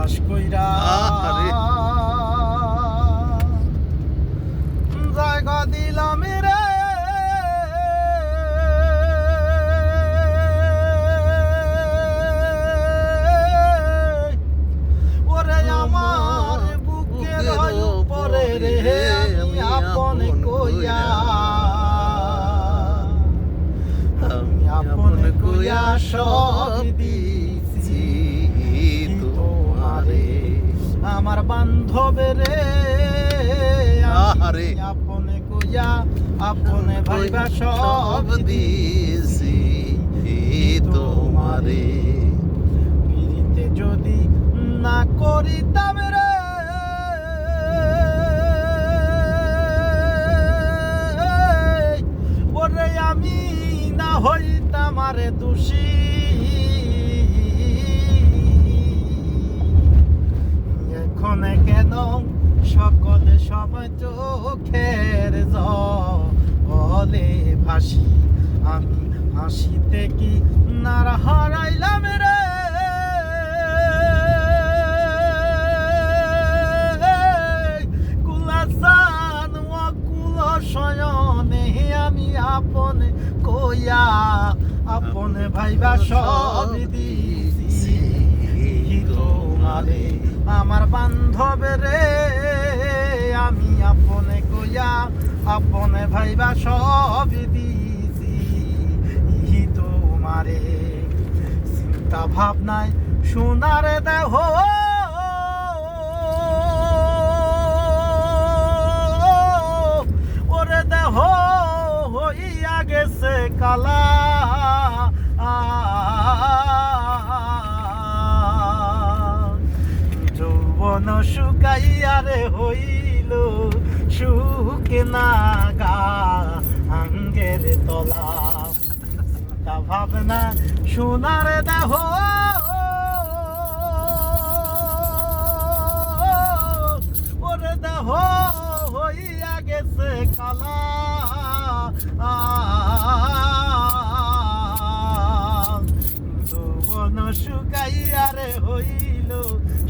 বিশ্বাস কইরা জায়গা দিলাম রে। ওরে আমার বুকের উপরে রে আমি আপন কইয়া। আমি আপন কইয়া সব দিছি। আমার বান্ধবের রে। আহারে। আপনে কইয়া আপনে ভাইবা সব দিয়েছি তোমারে। পিড়িতে যদি না করিতাম রে। ওরে আমি না হইতাম আরে দোষী। চোখের জলে ভাসি। আমি হাসিতে কি নার হারাইলাম রে? কুলাসান অকুল শয়নে আমি আপনে কইয়া আপনে ভাইবা সব দিছি। তোমারে আমার বান্ধবের রে আমি আপনে কইয়া আপনে ভাইবা সব দিছি তোমারে, চিন্তা ভাবনায় সোনার দেহ। ওরে দেহ হইয়া গেছে কালা। শুকাইয়ারে হইল সুখে না গা, আঙ্গের তলা। চিন্তা ভাবনা, সোনার দেহ। ওরে দেহ হইয়া গেছে কালা। যৌবন শুকাইয়ারে হইল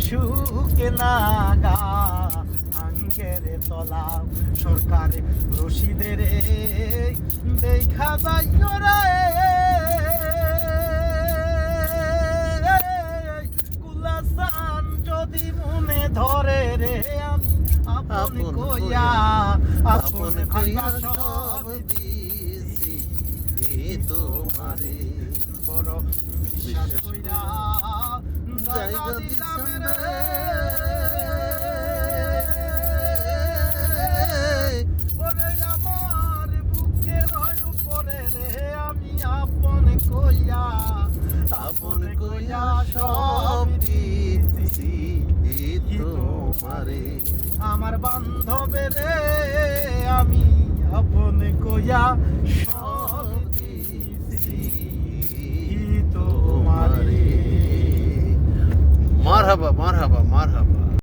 সুখে না গা। আঙ্গের তলা সরকার রশিদের দেখা যাইও রে। কুলাসান যদি মনে ধরে রে আপন কইয়া আপন কইয়া সব দিয়েছি তোমারে। বড় বিশ্বাস কইরা জায়গা দিলাম রে। আপন কইয়া সব দিয়েছি তোমারে। আমার বান্ধবের আমি আপন কইয়া সব দিছি তোমারে। মারহাবা মারহাবা মারহাবা।